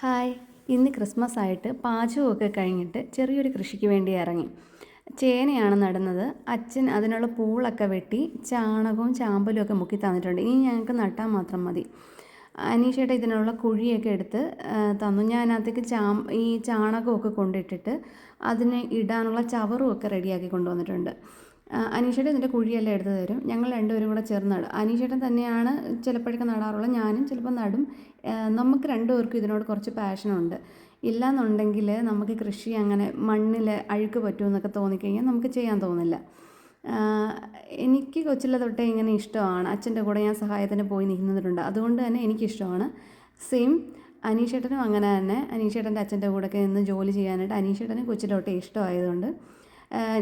Hi. ഇന്ന് Christmas ആയിട്ട് പാചകമൊക്കെ കഴിഞ്ഞിട്ട് ചെറിയൊരു കൃഷിക്ക് വേണ്ടി ഇറങ്ങി. ചേനയാണ് നടുന്നത്. അച്ഛൻ അതിനുള്ള പൂളൊക്കെ വെട്ടി ചാണകവും ചാമ്പലും ഒക്കെ മുക്കി തന്നിട്ടുണ്ട്. ഇനി ഞങ്ങൾക്ക് നട്ടാൽ മാത്രം മതി. അനീഷേട്ട ഇതിനുള്ള കുഴിയൊക്കെ എടുത്ത് തന്നു. ഞാൻ അതിനകത്തേക്ക് ചാ ഈ ചാണകമൊക്കെ കൊണ്ടിട്ടിട്ട് അതിന് ഇടാനുള്ള ചവറും ഒക്കെ റെഡിയാക്കി കൊണ്ടുവന്നിട്ടുണ്ട്. അനീഷേട്ടൻ ഇതിന്റെ കുഴിയെല്ലാം എടുത്ത് തരും. ഞങ്ങൾ രണ്ടുപേരും കൂടെ ചേർന്ന് നടും. അനീഷേട്ടൻ തന്നെയാണ് ചിലപ്പോഴൊക്കെ നടാറുള്ളത്. ഞാനും ചിലപ്പോൾ നടും. നമുക്ക് രണ്ടുപേർക്കും ഇതിനോട് കുറച്ച് പാഷനുണ്ട് ഇല്ലയെന്നുണ്ടെങ്കിൽ നമുക്ക് കൃഷി അങ്ങനെ മണ്ണിൽ അഴുക്ക് പറ്റുമെന്നൊക്കെ തോന്നിക്കഴിഞ്ഞാൽ നമുക്ക് ചെയ്യാൻ തോന്നില്ല. എനിക്ക് കൊച്ചിലെ തൊട്ടേ ഇങ്ങനെ ഇഷ്ടമാണ്. അച്ഛന്റെ കൂടെ ഞാൻ സഹായത്തിന് പോയി നിൽക്കുന്നുണ്ട് അതുകൊണ്ട് തന്നെ എനിക്കിഷ്ടമാണ്. സെയിം അനീഷേട്ടനും അങ്ങനെ തന്നെ. അനീഷേട്ടന്റെ അച്ഛന്റെ കൂടെയൊക്കെ നിന്ന് ജോലി ചെയ്യാനായിട്ട് അനീഷേട്ടന് കൊച്ചിലെ തൊട്ടേ ഇഷ്ടമായതുകൊണ്ട്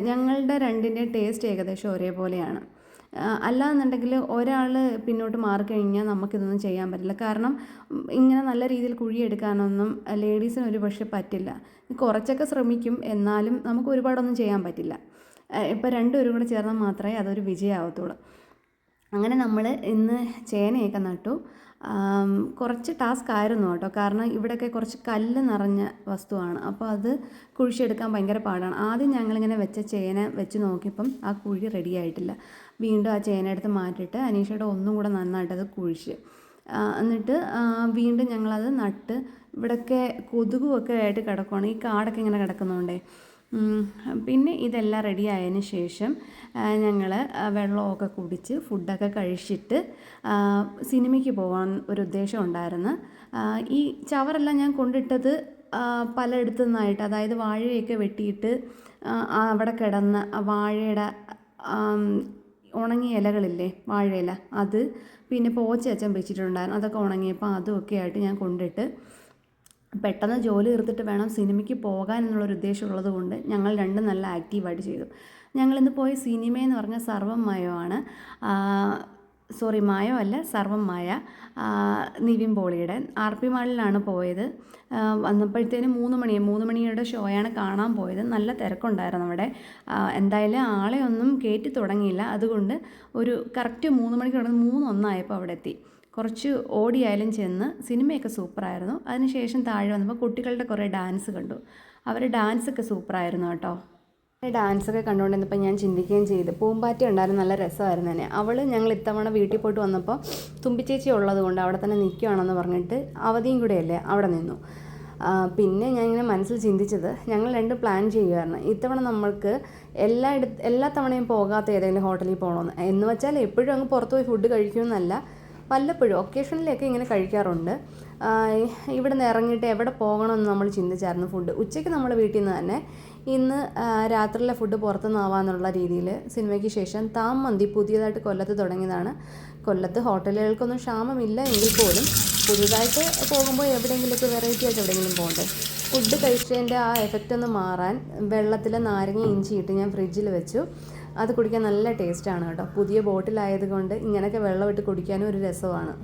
ഞങ്ങളുടെ രണ്ടിന്റെ ടേസ്റ്റ് ഏകദേശം ഒരേപോലെയാണ്. അല്ല അല്ലാന്നുണ്ടെങ്കിൽ ഒരാൾ പിന്നോട്ട് മാറിക്കഴിഞ്ഞാൽ നമുക്കിതൊന്നും ചെയ്യാൻ പറ്റില്ല. കാരണം ഇങ്ങനെ നല്ല രീതിയിൽ കുഴിയെടുക്കാനൊന്നും ലേഡീസിന് ഒരു പക്ഷേ പറ്റില്ല. കുറച്ചൊക്കെ ശ്രമിക്കും എന്നാലും നമുക്ക് ഒരുപാടൊന്നും ചെയ്യാൻ പറ്റില്ല. ഇപ്പോൾ രണ്ടുപേരും കൂടെ ചേർന്നാൽ മാത്രമേ അതൊരു വിജയമാവത്തുള്ളൂ. അങ്ങനെ നമ്മൾ ഇന്ന് ചേനയൊക്കെ നട്ടു. കുറച്ച് ടാസ്ക് ആയിരുന്നു കേട്ടോ. കാരണം ഇവിടെയൊക്കെ കുറച്ച് കല്ല് നിറഞ്ഞ വസ്തുവാണ്. അപ്പോൾ അത് കുഴിച്ചെടുക്കാൻ ഭയങ്കര പാടാണ്. ആദ്യം ഞങ്ങളിങ്ങനെ വെച്ച ചേന വെച്ച് നോക്കിയപ്പം ആ കുഴി റെഡി ആയിട്ടില്ല. വീണ്ടും ആ ചേന എടുത്ത് മാറ്റിയിട്ട് അനീഷയുടെ ഒന്നും കൂടെ നന്നായിട്ട് അത് കുഴിച്ച്. എന്നിട്ട് വീണ്ടും ഞങ്ങളത് നട്ട് ഇവിടെയൊക്കെ കൊതുകുമൊക്കെ ആയിട്ട് കിടക്കുവാണ്. ഈ കാടൊക്കെ ഇങ്ങനെ കിടക്കുന്നുണ്ടേ. ഉം, പിന്നെ ഇതെല്ലാം റെഡി ആയതിന് ശേഷം ഞങ്ങൾ വെള്ളമൊക്കെ കുടിച്ച് ഫുഡൊക്കെ കഴിച്ചിട്ട് സിനിമയ്ക്ക് പോകാൻ ഒരു ഉദ്ദേശം ഉണ്ടായിരുന്നു. ഈ ചവറെല്ലാം ഞാൻ കൊണ്ടിട്ടത് പലയിടത്തു നിന്നായിട്ട് അതായത് വാഴയൊക്കെ വെട്ടിയിട്ട് അവിടെ കിടന്ന വാഴയുടെ ഉണങ്ങിയ ഇലകളില്ലേ വാഴയില അത് പിന്നെ പോച്ച അച്ഛൻ വെച്ചിട്ടുണ്ടായിരുന്നു. അതൊക്കെ ഉണങ്ങിയപ്പോൾ അതുമൊക്കെ ആയിട്ട് ഞാൻ കൊണ്ടിട്ട് പെട്ടെന്ന് ജോലി തീർത്തിട്ട് വേണം സിനിമയ്ക്ക് പോകാൻ എന്നുള്ളൊരു ഉദ്ദേശമുള്ളത് കൊണ്ട് ഞങ്ങൾ രണ്ടും നല്ല ആക്റ്റീവായിട്ട് ചെയ്തു. ഞങ്ങളിന്ന് പോയ സിനിമ എന്ന് പറഞ്ഞാൽ സർവം മയമാണ് സോറി മായോ അല്ല സർവം മായ. നിവിൻ പോളിയുടെ. ആർ പി മാളിലാണ് പോയത്. വന്നപ്പോഴത്തേനും മൂന്ന് മണി മൂന്ന് മണിയുടെ ഷോയാണ് കാണാൻ പോയത്. നല്ല തിരക്കുണ്ടായിരുന്നു അവിടെ. എന്തായാലും ആളെ ഒന്നും കയറ്റി തുടങ്ങിയില്ല. അതുകൊണ്ട് ഒരു കറക്റ്റ് മൂന്ന് മണിക്ക് തുടങ്ങി മൂന്നൊന്നായപ്പോൾ അവിടെ എത്തി. കുറച്ച് ഓടിയായാലും ചെന്ന് സിനിമയൊക്കെ സൂപ്പറായിരുന്നു. അതിനുശേഷം താഴെ വന്നപ്പോൾ കുട്ടികളുടെ കുറേ ഡാൻസ് കണ്ടു. അവരുടെ ഡാൻസൊക്കെ സൂപ്പറായിരുന്നു കേട്ടോ. ഡാൻസൊക്കെ കണ്ടുകൊണ്ടിരുന്നപ്പോൾ ഞാൻ ചിന്തിക്കുകയും ചെയ്തു. പൂമ്പാറ്റ ഉണ്ടായിരുന്നു നല്ല രസമായിരുന്നു തന്നെ അവൾ ഞങ്ങൾ ഇത്തവണ വീട്ടിൽ പോയിട്ട് വന്നപ്പോൾ തുമ്പിച്ചേച്ചി ഉള്ളത് കൊണ്ട് അവിടെ തന്നെ നിൽക്കുകയാണെന്ന് പറഞ്ഞിട്ട് അവധിയും കൂടെയല്ലേ അവിടെ നിന്നു. പിന്നെ ഞാൻ ഇങ്ങനെ മനസ്സിൽ ചിന്തിച്ചത് ഞങ്ങൾ രണ്ട് പ്ലാൻ ചെയ്യുമായിരുന്നു ഇത്തവണ നമ്മൾക്ക് എല്ലായിടത്ത് എല്ലാ തവണയും പോകാത്ത ഏതെങ്കിലും ഹോട്ടലിൽ പോകണമെന്ന്. എന്ന് വെച്ചാൽ എപ്പോഴും അങ്ങ് പുറത്ത് പോയി ഫുഡ് കഴിക്കുമെന്നല്ല. വല്ലപ്പോഴും ഒക്കേഷനിലൊക്കെ ഇങ്ങനെ കഴിക്കാറുണ്ട്. ഇവിടെ നിന്ന് ഇറങ്ങിയിട്ട് എവിടെ പോകണമെന്ന് നമ്മൾ ചിന്തിച്ചായിരുന്നു ഫുഡ് ഉച്ചയ്ക്ക് നമ്മൾ വീട്ടിൽ നിന്ന് തന്നെ ഇന്ന് രാത്രിയിലെ ഫുഡ് പുറത്തുനിന്നാവാന്നുള്ള രീതിയിൽ സിനിമയ്ക്ക് ശേഷം താം മന്തി പുതിയതായിട്ട് കൊല്ലത്ത് തുടങ്ങിയതാണ്. കൊല്ലത്ത് ഹോട്ടലുകൾക്കൊന്നും ക്ഷാമമില്ല എങ്കിൽ പോലും പുതുതായിട്ട് പോകുമ്പോൾ എവിടെയെങ്കിലുമൊക്കെ വെറൈറ്റി ആയിട്ട് എവിടെയെങ്കിലും പോകണ്ടേ? ഫുഡ് കഴിച്ചതിന്റെ ആ എഫക്റ്റ് ഒന്ന് മാറാൻ വെള്ളത്തിൽ നാരങ്ങ ഇഞ്ചി ഇട്ട് ഞാൻ ഫ്രിഡ്ജിൽ വെച്ചു. അത് കുടിക്കാൻ നല്ല ടേസ്റ്റാണ് കേട്ടോ. പുതിയ ബോട്ടിലായത് കൊണ്ട് ഇങ്ങനെയൊക്കെ വെള്ളം ഇട്ട് കുടിക്കാനും ഒരു രസമാണ്.